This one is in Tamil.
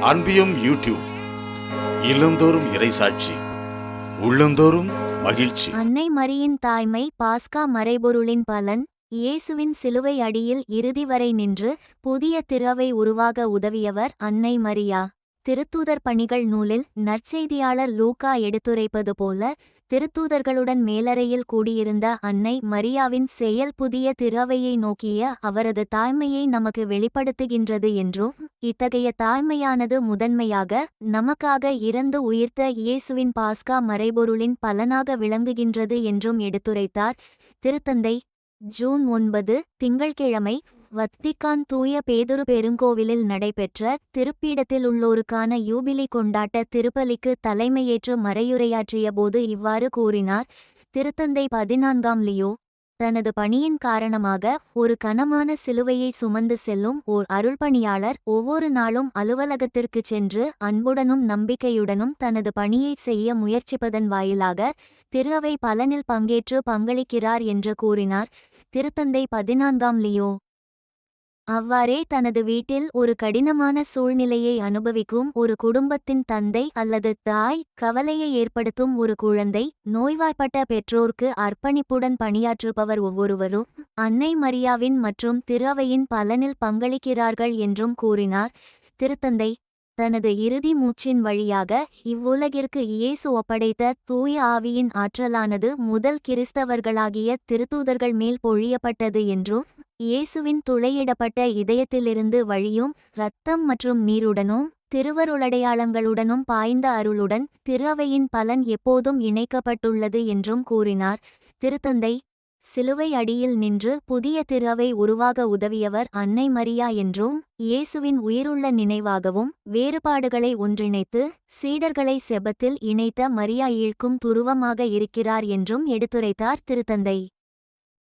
அன்பியும் யூடியூப் இல்லந்தோறும் இறைசாட்சி உள்ளந்தோறும் மகிழ்ச்சி. அன்னை மரியின் தாய்மை பாஸ்கா மறைபொருளின் பலன் இயேசுவின் சிலுவை அடியில் இறுதி வரை நின்று புதிய திறவை உருவாக உதவியவர் அன்னை மரியா. திருத்தூதர் பணிகள் நூலில் நற்செய்தியாளர் லூகா எடுத்துரைப்பது போல திருத்தூதர்களுடன் மேலறையில் கூடியிருந்த அன்னை மரியாவின் செயல் புதிய திறவையை நோக்கிய அவரது தாய்மையை நமக்கு வெளிப்படுத்துகின்றது என்றும் இத்தகைய தாய்மையானது முதன்மையாக நமக்காக இறந்து உயிர்த்த இயேசுவின் பாஸ்கா மறைபொருளின் பலனாக விளங்குகின்றது என்றும் எடுத்துரைத்தார். திருத்தந்தை ஜூன் ஒன்பது திங்கள்கிழமை வத்திக்கான் தூய பேதுரு பெருங்கோவிலில் நடைபெற்ற திருப்பீடத்தில் உள்ளோருக்கான யூபிலி கொண்டாட்ட திருப்பலிக்கு தலைமையேற்று மறையுரையாற்றிய போது இவ்வாறு கூறினார். திருத்தந்தை பதினான்காம் லியோ தனது பணியின் காரணமாக ஒரு கனமான சிலுவையை சுமந்து செல்லும் ஓர் அருள்பணியாளர் ஒவ்வொரு நாளும் அலுவலகத்திற்குச் சென்று அன்புடனும் நம்பிக்கையுடனும் தனது பணியை செய்ய முயற்சிப்பதன் வாயிலாக திருவை பலனில் பங்கேற்று பங்களிக்கிறார் என்று கூறினார். திருத்தந்தை பதினான்காம் லியோ அவ்வாறே தனது வீட்டில் ஒரு கடினமான சூழ்நிலையை அனுபவிக்கும் ஒரு குடும்பத்தின் தந்தை அல்லது தாய் கவலையை ஏற்படுத்தும் ஒரு குழந்தை நோய்வாய்ப்பட்ட பெற்றோர்க்கு அர்ப்பணிப்புடன் பணியாற்றுபவர் ஒவ்வொருவரும் அன்னை மரியாவின் மற்றும் திருவையின் பலனில் பங்களிக்கிறார்கள் என்றும் கூறினார். திருத்தந்தை தனது இறுதி மூச்சின் வழியாக இவ்வுலகிற்கு இயேசு ஒப்படைத்த தூய ஆவியின் ஆற்றலானது முதல் கிறிஸ்தவர்களாகிய திருத்தூதர்கள் மேல் பொழியப்பட்டது என்றும் இயேசுவின் துளையிடப்பட்ட இதயத்திலிருந்து வழியும் இரத்தம் மற்றும் நீருடனும் திருவருளடையாளங்களுடனும் பாய்ந்த அருளுடன் திருவையின் பலன் எப்போதும் இணைக்கப்பட்டுள்ளது என்றும் கூறினார். திருத்தந்தை சிலுவை அடியில் நின்று புதிய திருவை உருவாக உதவியவர் அன்னை மரியா என்றும் இயேசுவின் உயிருள்ள நினைவாகவும் வேறுபாடுகளை ஒன்றிணைத்து சீடர்களை செபத்தில் இணைத்த மரியா ஈழ்க்கும் துருவமாக இருக்கிறார் என்றும் எடுத்துரைத்தார் திருத்தந்தை.